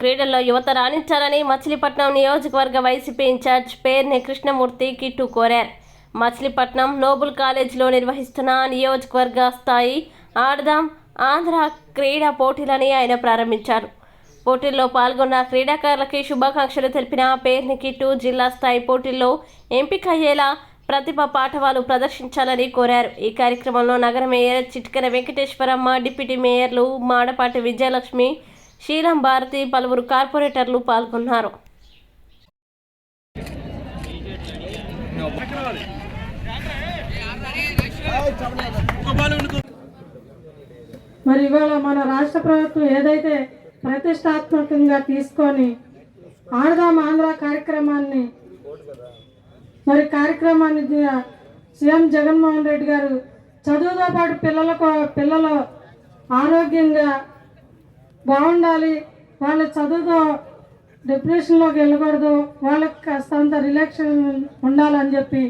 క్రీడల్లో యువత రాణించాలని మచిలీపట్నం నియోజకవర్గ YCP in charge Perni Krishnamurthy Kittu కోరారు. మచిలీపట్నం నోబుల్ కాలేజీలో నిర్వహిస్తున్న నియోజకవర్గ స్థాయి ఆడదాం ఆంధ్ర క్రీడా పోటీలని ఆయన ప్రారంభించారు. పోటీల్లో పాల్గొన్న క్రీడాకారులకి శుభాకాంక్షలు తెలిపిన పేర్ని కిట్టు జిల్లా స్థాయి పోటీల్లో ఎంపికయ్యేలా ప్రతిభ పాఠవాలు ప్రదర్శించాలని కోరారు. ఈ కార్యక్రమంలో నగర మేయర్ చిట్కన వెంకటేశ్వరమ్మ డిప్యూటీ మేయర్లు మాడపాటి విజయలక్ష్మి శ్రీరామ్ భారతి పలువురు కార్పొరేటర్లు పాల్గొన్నారు. మరి ఇవాళ మన రాష్ట్ర ప్రభుత్వం ఏదైతే ప్రతిష్టాత్మకంగా తీసుకొని ఆడదాం ఆంధ్ర కార్యక్రమాన్ని మరి కార్యక్రమాన్ని సీఎం జగన్మోహన్ రెడ్డి గారు చదువుతో పాటు పిల్లలకు పిల్లలు ఆరోగ్యంగా బాగుండాలి. వాళ్ళ చదువుతో డిప్రెషన్లోకి వెళ్ళకూడదు. వాళ్ళకి కాస్తంత రిలాక్షన్ ఉండాలని చెప్పి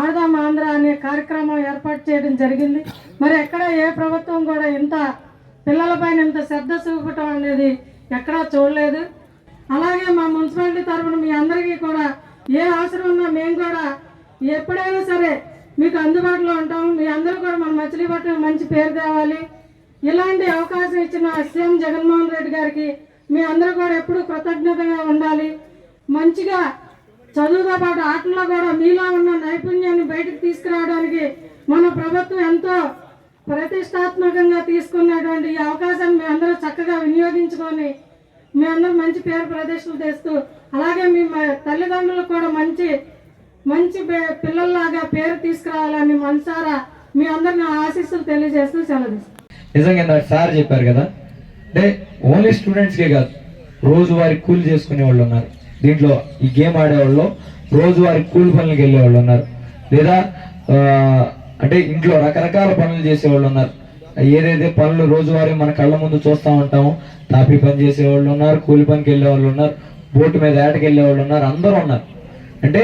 ఆడదాం ఆంధ్ర అనే కార్యక్రమం ఏర్పాటు చేయడం జరిగింది. మరి ఎక్కడ ఏ ప్రభుత్వం కూడా ఇంత పిల్లలపైన ఇంత శ్రద్ధ చూపటం అనేది ఎక్కడా చూడలేదు. అలాగే మా మున్సిపాలిటీ తరఫున మీ అందరికీ కూడా ఏ అవసరం ఉన్నా మేము కూడా ఎప్పుడైనా సరే మీకు అందుబాటులో ఉంటాము. మీ అందరూ కూడా మన మచిలీపట్నం మంచి పేరు తేవాలి. ఇలాంటి అవకాశం ఇచ్చిన సీఎం జగన్మోహన్ రెడ్డి గారికి మీ అందరూ కూడా ఎప్పుడూ కృతజ్ఞతగా ఉండాలి. మంచిగా చదువుతో పాటు ఆటల్లో కూడా మీలో ఉన్న నైపుణ్యాన్ని బయటకు తీసుకురావడానికి మన ప్రభుత్వం ఎంతో ప్రతిష్టాత్మకంగా తీసుకున్నటువంటి ఈ అవకాశాన్ని మీ అందరూ చక్కగా వినియోగించుకొని మీ అందరూ మంచి పేరు ప్రదర్శనలు తెస్తూ అలాగే మీ తల్లిదండ్రులకు కూడా మంచి మంచి పే- పిల్లల్లాగా పేరు తీసుకురావాలని మనసారా మీ అందరిని ఆశీస్సులు తెలియజేస్తూ సెలవు నిజంగా నాకు సార్ చెప్పారు కదా? అంటే ఓన్లీ స్టూడెంట్స్కే కాదు రోజువారి కూలి చేసుకునే వాళ్ళు ఉన్నారు. దీంట్లో ఈ గేమ్ ఆడేవాళ్ళు రోజువారి కూలి పనులకు వెళ్ళేవాళ్ళు ఉన్నారు. లేదా అంటే ఇంట్లో రకరకాల పనులు చేసేవాళ్ళు ఉన్నారు. ఏదైతే పనులు రోజువారీ మన కళ్ళ ముందు చూస్తూ ఉంటామో తాపి పని చేసేవాళ్ళు ఉన్నారు కూలి పనికి వెళ్ళేవాళ్ళు ఉన్నారు బోటు మీద ఏటకి వెళ్ళేవాళ్ళు ఉన్నారు అందరూ ఉన్నారు. అంటే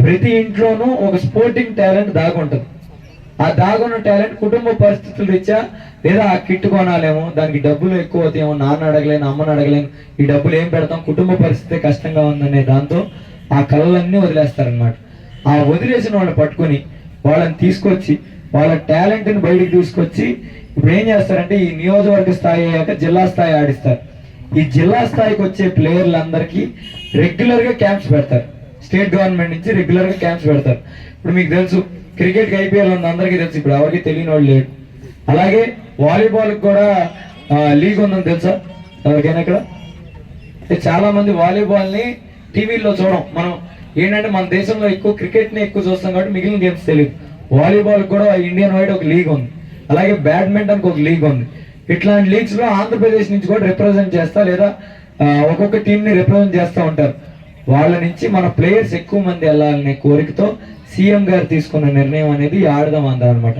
ప్రతి ఇంట్లోనూ ఒక స్పోర్టింగ్ టాలెంట్ దాగుంటుంది. ఆ దాగున్న టాలెంట్ కుటుంబ పరిస్థితులు రీత్యా లేదా ఆ కిట్ కొనాలేమో దానికి డబ్బులు ఎక్కువ అవుతాయేమో నాన్న అడగలేను అమ్మని అడగలేను ఈ డబ్బులు ఏం పెడతాం కుటుంబ పరిస్థితి కష్టంగా ఉందనే దాంతో ఆ కళలన్నీ వదిలేస్తారనమాట ఆ వదిలేసిన వాళ్ళని పట్టుకొని వాళ్ళని తీసుకొచ్చి వాళ్ళ టాలెంట్ని బయటికి తీసుకొచ్చి ఇప్పుడు ఏం చేస్తారంటే ఈ నియోజకవర్గ స్థాయి అయ్యాక జిల్లా స్థాయి ఆడిస్తారు. ఈ జిల్లా స్థాయికి వచ్చే ప్లేయర్లందరికీ రెగ్యులర్గా క్యాంప్స్ పెడతారు. స్టేట్ గవర్నమెంట్ నుంచి రెగ్యులర్గా క్యాంప్స్ పెడతారు. ఇప్పుడు మీకు తెలుసు క్రికెట్కి ఐపీఎల్ ఉంది అందరికీ తెలుసు ఇప్పుడు ఎవరికి తెలియని వాళ్ళు లేడు అలాగే వాలీబాల్కి కూడా లీగ్ ఉందని తెలుసా? ఎవరికైనా ఇక్కడ? చాలా మంది వాలీబాల్ని టీవీలో చూడం మనం ఏంటంటే మన దేశంలో ఎక్కువ క్రికెట్ని ఎక్కువ చూస్తాం కాబట్టి మిగిలిన గేమ్స్ తెలియదు. వాలీబాల్ కూడా ఇండియన్ వైడ్ ఒక లీగ్ ఉంది. అలాగే బ్యాడ్మింటన్కి ఒక లీగ్ ఉంది. ఇట్లాంటి లీగ్స్లో ఆంధ్రప్రదేశ్ నుంచి కూడా రిప్రజెంట్ చేస్తా లేదా ఒక్కొక్క టీంని రిప్రజెంట్ చేస్తూ ఉంటారు. వాళ్ళ నుంచి మన ప్లేయర్స్ ఎక్కువ మంది వెళ్ళాలనే కోరికతో సీఎం గారు తీసుకున్న నిర్ణయం అనేది ఆడదాం అందరం అనమాట